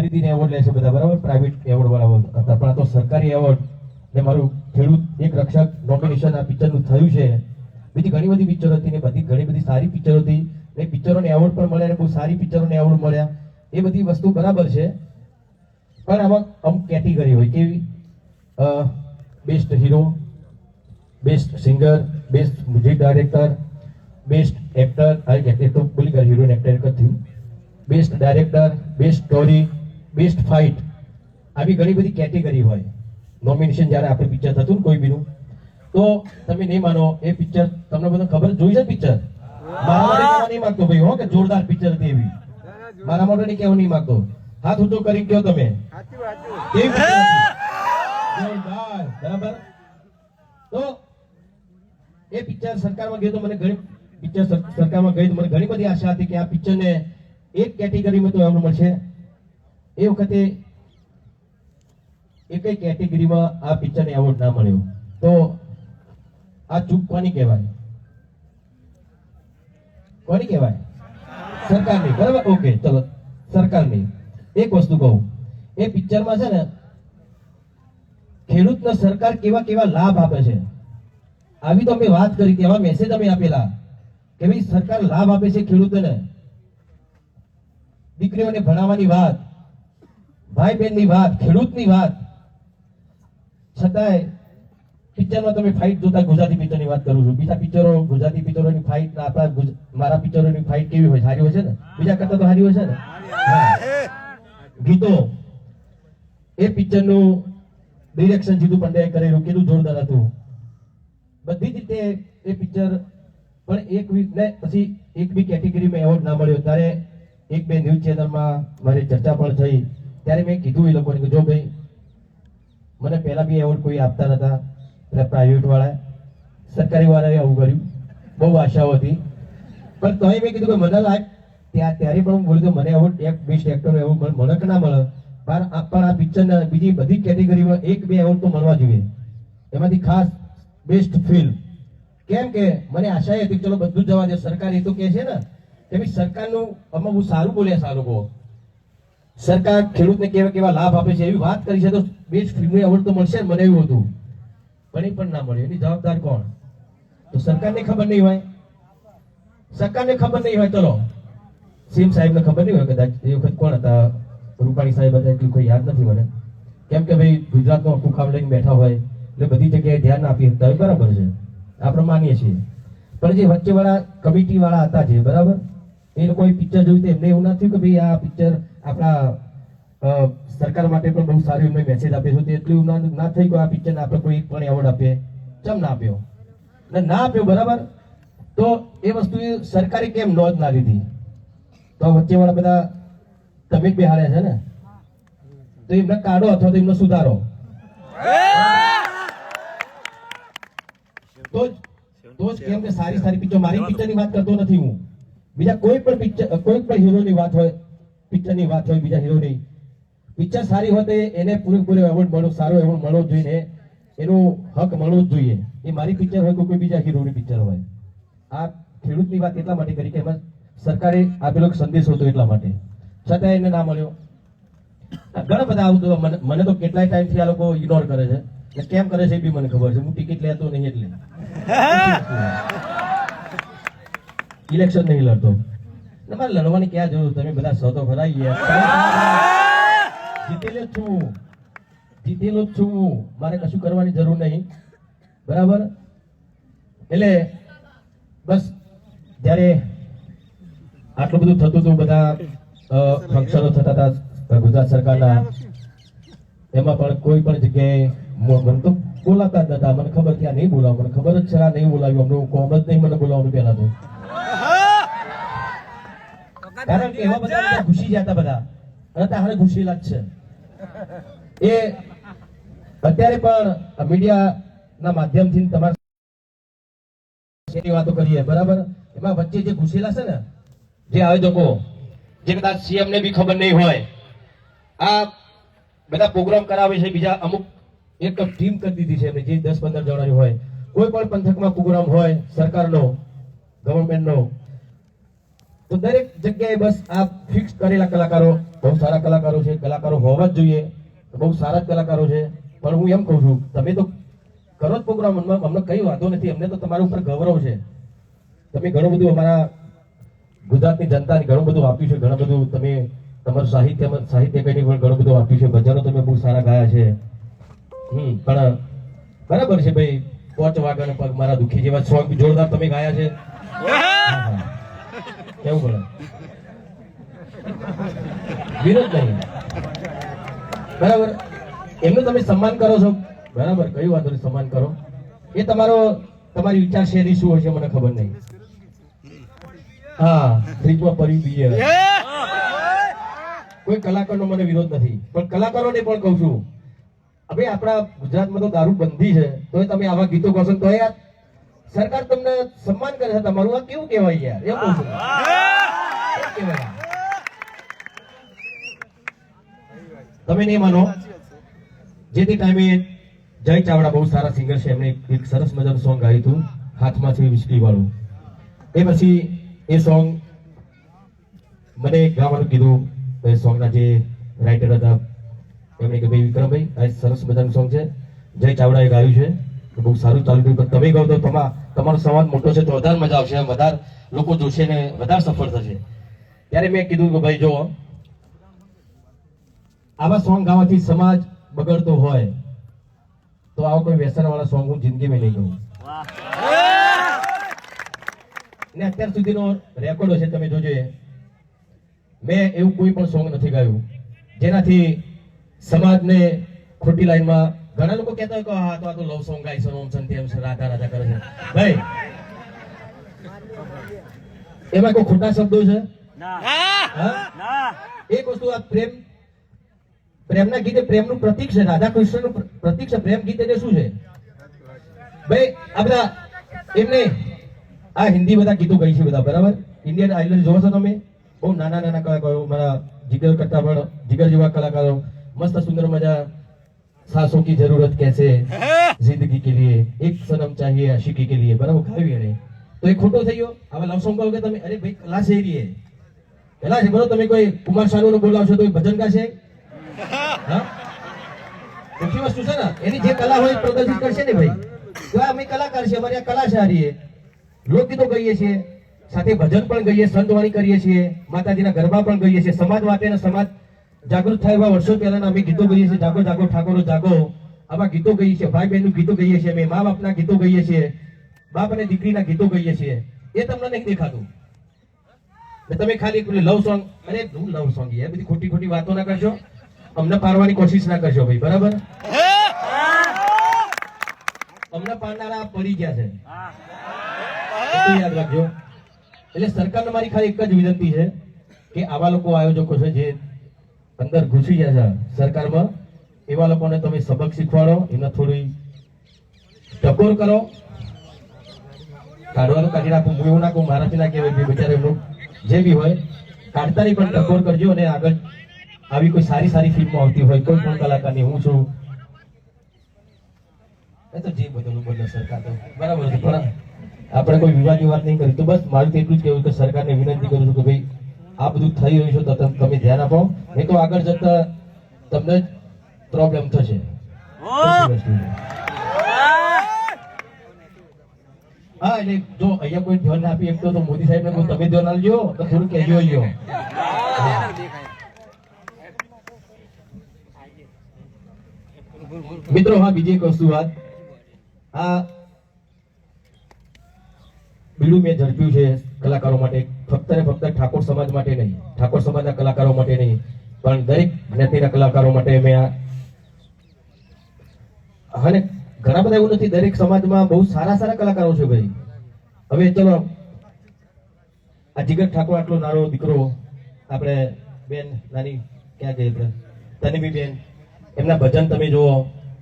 ખરીદીને એવોર્ડ લે છે બધા, બરાબર? પ્રાઇવેટ એવોર્ડ વાળા કરતા. પણ આ તો સરકારી એવોર્ડ ને મારું ખેડૂત એક રક્ષક નોમિનેશન આ પિક્ચરનું થયું છે. બીજી ઘણી બધી પિક્ચરો હતી ને બધી, ઘણી બધી સારી પિક્ચરો હતી. એ પિક્ચરોને એવોર્ડ પણ મળ્યા બહુ સારી પિક્ચરોને એવોર્ડ મળ્યા. એ બધી વસ્તુ બરાબર છે. પણ આમાં અમુક કેટેગરી હોય. કેવી? Best hero best singer best music director best actor actor તો ભૂલી ગયા હિરોઈન એક્ટર એક થયું. Best director best story best fight આવી ઘણી બધી કેટેગરી હોય. નોમિનેશન જ્યારે આપણે પિક્ચર થતું ને કોઈ બીનું તો તમે નહીં માનો એ પિક્ચર તમને બધું ખબર જોઈ છે પિક્ચર? મારા નહીં માંગતો ભાઈ હો કે જોરદાર પિક્ચર હતી એવી. મારા માટે નહીં કહેવા નહીં માંગતો. હાથ ઊંચો કરી ગયો તમે. બરાબર? તો એ પિક્ચર સરકારમાં ગયું તો મને ઘણી પિક્ચર સરકારમાં ગઈ તો મને ઘણી બધી આશા હતી કે આ પિક્ચરને એક કેટેગરીમાં તો એમને મળશે. એ વખતે એકય કેટેગરીમાં આ પિક્ચરને એવોર્ડ ના મળ્યો? તો આ ચૂક કોની કહેવાય? કોની કહેવાય? સરકારની. બરાબર? ઓકે, ચલો. સરકારની. એક વસ્તુ કહું. એ પિક્ચરમાં છે ને, ખેડૂતને સરકાર કેવા કેવા લાભ આપે છે. આવી તો અમે વાત કરી કે એવા મેસેજ અમે આપેલા કે ભાઈ સરકાર લાભ આપે છે ખેડૂતોને. દીકરીઓને ભણાવવાની વાત. ભાઈ બહેનની વાત, ખેડૂતની વાત. છતાંય પિક્ચરમાં તમે ફાઇટ જોતા ગુજરાતી પિક્ચરની વાત કરું છું. બીજા પિક્ચરો, ગુજરાતી પિક્ચરોની ફાઇટ આપણા મારા પિક્ચરોની ફાઇટ કેવી હોય? સારી હોય છે ને? બીજા કરતા તો સારી હોય છે ને? ગીતો. એ પિક્ચરનું ડિરેક્શન જીતુ પંડ્યાએ કરેલું, કેટલું જોરદાર હતું. બધી જ રીતે એ પિક્ચર પણ એક વીક ને પછી એક બી કેટેગરીમાં એવોર્ડ ના મળ્યો. ત્યારે એક બે ન્યૂઝ ચેનલમાં મારી ચર્ચા પણ થઈ. ત્યારે મેં કીધું એ લોકોને કે જો ભાઈ, મને પહેલાં બી એવોર્ડ કોઈ આપતા નતા એટલે પ્રાઇવેટવાળા સરકારીવાળાએ સરકારી વાળાએ આવું કર્યું. બહુ આશાઓ હતી. પણ તોય મેં કીધું કે મને લાગ ત્યાં ત્યારે પણ હું બોલ્યું તો મને એવોર્ડ એક બેસ્ટ એક્ટર એવું મને કે ના મળે? પણ પણ આ પિક્ચરના બીજી બધી કેટેગરીમાં એક, બે એવોર્ડ તો મળવા જોઈએ. એમાંથી ખાસ બેસ્ટ ફિલ્મ કેમ કે મને આશા હતી ચલો બધું જવા દે. સરકાર એ તો કહે છે ને, કે ભાઈ સરકારનું અમે બહુ સારું બોલ્યા છે આ સરકાર ખેડૂતને કેવા કેવા લાભ આપે છે એવી વાત કરી છે, તો બેસ્ટ ફિલ્મનું એવોર્ડ તો મળશે મને એવું હતું. પણ એ પણ ના મળ્યું. એની જવાબદાર કોણ? તો સરકારને ખબર નહીં હોય. સરકારને ખબર નહીં હોય, ચલો. સીએમ સાહેબને ખબર નહીં હોય કદાચ. એ વખત કોણ હતા? રૂપાણી સાહેબ હતા, એટલું કોઈ યાદ નથી મને. કેમ કે ભાઈ ગુજરાતનો આખું કામ લઈને બેઠા હોય, એટલે બધી જગ્યાએ ધ્યાન આપી શકતા બરાબર છે. આપણે માનીએ છીએ. પણ જે વચ્ચેવાળા કમિટીવાળા હતા જે, બરાબર? એ લોકોએ પિક્ચર જોયું તો એમને એવું ના થયું કે ભાઈ આ પિક્ચર આપણા સરકાર માટે પણ બહુ સારી એમને મેસેજ આપ્યો છે. એટલું ના ના થઈ ગયું આ પિક્ચરને આપણે કોઈ પણ એવોર્ડ આપીએ. કેમ ના આપ્યો? ને ના આપ્યો, બરાબર? તો એ વસ્તુ સરકારે કેમ નોંધ ના લીધી? તો વચ્ચે વાળા બધા તમે જ બિહારે છે ને? તો એમને કાઢો અથવા તો એમનો સુધારો. તો તો જ કેમ કે સારી સારી પિક્ચર મારી પિક્ચરની વાત કરતો નથી હું. બીજા કોઈ પણ પિક્ચર કોઈ પણ હીરોની વાત હોય પિક્ચરની વાત હોય બીજા હીરોની પિક્ચર સારી હોય તો એને પૂરેપૂરો એવોર્ડ મળો સારો એવોર્ડ મળવો જોઈએ એનો હક મળવો જ જોઈએ. એ મારી પિક્ચર હોય કે કોઈ બીજા હીરોની પિક્ચર હોય. આ ખેડૂતની વાત એટલા માટે કરી કે એમાં સરકારે આપેલો સંદેશ હતો એટલા માટે. છતાં એને ના મળ્યો. ઘણા બધા આવું મને મને તો કેટલાય ટાઈમથી આ લોકો ઇગ્નોર કરે છે. ને કેમ કરે છે એ બી મને ખબર છે. હું ટિકિટ લેતો નહીં એટલે. ઇલેક્શન નહીં લડતો. ને મારે લડવાની ક્યાં જરૂર? તમે બધા સોદો ભરાઈ ગયા. જીતેલો છું. જીતેલો છું. મારે કશું કરવાની જરૂર નહીં. બરાબર? એટલે બસ, જ્યારે આટલું બધું થતું હતું, બધા ફંક્શનો થતા હતા ગુજરાત સરકારના, એમાં પણ કોઈ પણ જગ્યાએ મને તો બોલાતા જ નતા. મને ખબર ત્યાં નહીં બોલાવું. મને ખબર જ છે, આ નહીં બોલાવ્યું. અમને કોમ જ નહીં, મને બોલાવવાનું પહેલા તો. કારણ કે એવા બધા ઘૂસી જતા બધા. અને તારે ઘૂસેલા જ છે. એ અત્યારે પણ મીડિયાના માધ્યમથી તમારા વાતો કરીએ બરાબર? એમાં વચ્ચે જે ઘૂસેલા છે ને જે આયોજકો જે કદાચ સીએમ ને બી ખબર નહીં હોય આ બધા પ્રોગ્રામ કરાવે છે બીજા અમુક એક ટીમ કરી દીધી છે એમને જે દસ પંદર જણાની હોય. કોઈ પણ પંથકમાં પ્રોગ્રામ હોય સરકારનો ગવર્મેન્ટનો તો દરેક જગ્યાએ બસ આ ફિક્સ કરેલા કલાકારો, બહુ સારા કલાકારો છે. કલાકારો હોવા જ જોઈએ. બહુ સારા જ કલાકારો છે. પણ હું એમ કહું છું, તમે તો કરો જ પ્રોગ્રામ અમને કઈ વાંધો નથી. અમને તો તમારા ઉપર ગૌરવ છે. તમે ઘણું બધું અમારા ગુજરાતની જનતાને ઘણું બધું આપ્યું છે. ઘણું બધું તમે તમારું સાહિત્ય સાહિત્ય કઈ પણ ઘણું બધું આપ્યું છે. ભજનો તમે બહુ સારા ગાયા છે. હમ, પણ બરાબર છે ભાઈ. પોચ વાગણ પગ મારા દુખી જેવા સોંગ જોરદાર તમે ગાયા છે. કેવું બોલે. વિરોધ નહીં બરાબર? એમનું તમે સન્માન કરો છો? બરાબર. કયું વાંધો નહીં સન્માન કરો. એ તમારો તમારી વિચાર શેરી શું હશે મને ખબર નહીં. હા ફ્રીજમાં પડી બિયર કોઈ કલાકારનો મને વિરોધ નથી. પણ કલાકારોને પણ કહું છું. હવે આપણા ગુજરાતમાં તો દારૂ બંધી છે. તોય તમે આવા ગીતો ગાશો તો યાર સરકાર તમને સન્માન કરે છે તમારું આ કેવું કહેવાય યાર? એમ કહું છું. તમે નહીં માનો. જે તે ટાઈમે જય ચાવડા બહુ સારા સિંગર છે. એમણે એક સરસ મજાનું સોંગ ગાયું હતું હાથમાં છે વિસ્કી વાળું. એ પછી એ સોંગ મને ગાવાનું કીધું. એ સોંગના જે રાઇટર હતા એમણે કે ભાઈ વિક્રમભાઈ આ સરસ મજાનું સોંગ છે. જય ચાવડાએ ગાયું છે. બહુ સારું ચાલુ થયું પણ તમે ગાઓ તો તમા, તમારો સંવાદ મોટો છે, તો વધારે મજા આવશે વધારે લોકો જોશે ને વધારે સફળ થશે. ત્યારે મેં કીધું કે ભાઈ જો આવા સોંગ ગાવાથી સમાજ બગડતો હોય, તો આવો કોઈ વ્યસનવાળા સોંગ હું જિંદગીમાં નહીં ગાઉં ને અત્યાર સુધીનો રેકોર્ડ છે તમે જોજો મેં એવું કોઈ પણ સોંગ નથી ગાયું, જેનાથી સમાજને ખોટી લાઈનમાં ઘણા લોકો કહેતા હોય કે હા તો આ તો લવ સોંગ ગાય છે ઓમ છે તેમ છે રાધા રાધા કરે છે. ભાઈ એમાં કોઈ ખોટા શબ્દો છે? એક વસ્તુ આ પ્રેમ પ્રેમના ગીતે પ્રેમનું પ્રતીક છે. રાધા કૃષ્ણનું પ્રતીક છે. પ્રેમ ગીત એટલે શું છે? ભાઈ આ બધા એમને આ હિન્દી બધા ગીતો ગઈ છે બધા બરાબર? ઇન્ડિયન આઇડલ જોવો છો તમે? બહુ નાના નાના કલાકારો મારા જીગર કરતા પણ જીગર જેવા કલાકારો મસ્ત સુંદર મજા સાસોं की जरूरत कैसे जिंदगी के लिए एक सनम चाहिए आशिकी के लिए બરાબર ગાયું એને તો એ ખોટો થઈ ગયો હવે લવ સોંગ ગાવ કે તમે અરે ભાઈ કલા છે એરી એ કલા છે બરોબર તમે કોઈ કુમાર શાનુ બોલાવશો તો એ ભજન ગાશે હા ઓછી વસ્તુ છે ને એની જે કલા હોય એ પ્રદર્શિત કરશે ને ભાઈ તો આ અમે કલાકાર છે અમારી આ કલા છે હારી એ લોકગીતો ગઈએ છીએ સાથે ભજન પણ ગઈએ સંતવાણી કરીએ છીએ માતાજીના ગરબા પણ ગઈએ છીએ સમાજ માટે અને સમાજ જાગૃત થાય એવા વર્ષો પહેલાના અમે ગીતો ગઈએ છીએ. જાગો જાગો, ઠાકોરો, જાગો. આવા ગીતો ગઈએ છીએ. ભાઈ બહેનનું ગીતો ગઈએ છીએ. અમે મા બાપના ગીતો ગઈએ છીએ. બાપ અને દીકરીના ગીતો ગઈએ છીએ. એ તમને નહીં દેખાતું. તમે ખાલી લવ સોંગ અરે હું લવ સોંગ યાર? બધી ખોટી ખોટી વાતો ના કરશો. અમને પારવાની કોશિશ ના કરશો ભાઈ. બરાબર? અમને પાડનારા પડી ગયા છે. યાદ રાખજો. એટલે સરકારને મારી ખાલી એક જ વિનંતી છે કે આવા લોકો આયોજકો છે જે અંદર ઘૂસી ગયા છે સરકારમાં. એવા લોકોને તમે સબક શીખવાડો, એમને થોડી ટકોર કરો. કાઢવાનું કાઢી નાખું, હું એવું નાખું મારાથી ના કહેવાય બિચારા એમનું જે બી હોય, કાઢતાની પણ ટકોર કરજો અને આગળ આવી કોઈ સારી સારી ફિલ્મો આવતી હોય, કોઈ પણ કલાકારની, હું છું. એ તો જે બધું બોલે સરકાર તો, બરાબર છે, પણ આપણે કોઈ વિવાદની વાત નહીં કરી. તો બસ મારું તો એટલું જ કહેવું કે સરકારને વિનંતી કરું છું કે ભાઈ આ બધું થઈ રહ્યું છે તો તમે ધ્યાન આપો. નહીં તો આગળ જતા તમને પ્રોબ્લેમ થશે. હા! એટલે જો અહીંયા કોઈ ધ્યાન આપી એકતો તો મોદી સાહેબ ને તમે ધ્યાન આપજો. તો થોડું કહેજો લ્યો. મિત્રો હા બીજી એક વસ્તુ વાત. આ બીડું મેં ઝડપ્યું છે કલાકારો માટે. ફક્ત ને ફક્ત ઠાકોર સમાજ માટે નહીં, ઠાકોર સમાજના કલાકારો માટે નહીં, પણ દરેક જ્ઞાતિના કલાકારો માટે મેં આ અને ઘણા બધા એવું નથી, દરેક સમાજમાં બહુ સારા સારા કલાકારો છે ભાઈ. હવે ચલો, આ જીગર ઠાકોર આટલો નાનો દીકરો, આપણે બેન, નાની, ક્યાં ગઈ આપણે? તનવી બેન, એમના ભજન તમે જુઓ,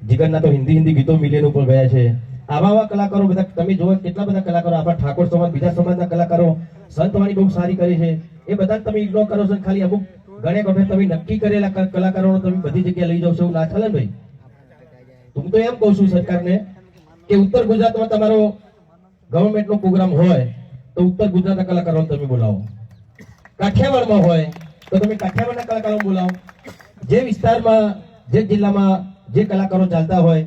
જીગરના તો હિન્દી હિન્દી ગીતો મિલિયન ઉપર ગયા છે. આવા આવા કલાકારો, બધા તમે જુઓ કેટલા બધા કલાકારો, આપણા ઠાકોર સમાજ, બીજા સમાજના કલાકારો સંતવાણી બહુ સારી કરી છે. એ બધા તમે ઇગ્નોર કરો છો ખાલી અમુક ઘણી ગમે તમે નક્કી કરેલા કલાકારોને તમે બધી જગ્યાએ લઈ જાવ છો એવું ના ચાલે ભાઈ? હું તો એમ કહું છું સરકારને કે ઉત્તર ગુજરાતમાં તમારો ગવર્મેન્ટનો પ્રોગ્રામ હોય તો ઉત્તર ગુજરાતના કલાકારોને તમે બોલાવો. કાઠિયાવાડમાં હોય તો તમે કાઠિયાવાડના કલાકારો બોલાવો. જે વિસ્તારમાં, જે જિલ્લામાં જે કલાકારો ચાલતા હોય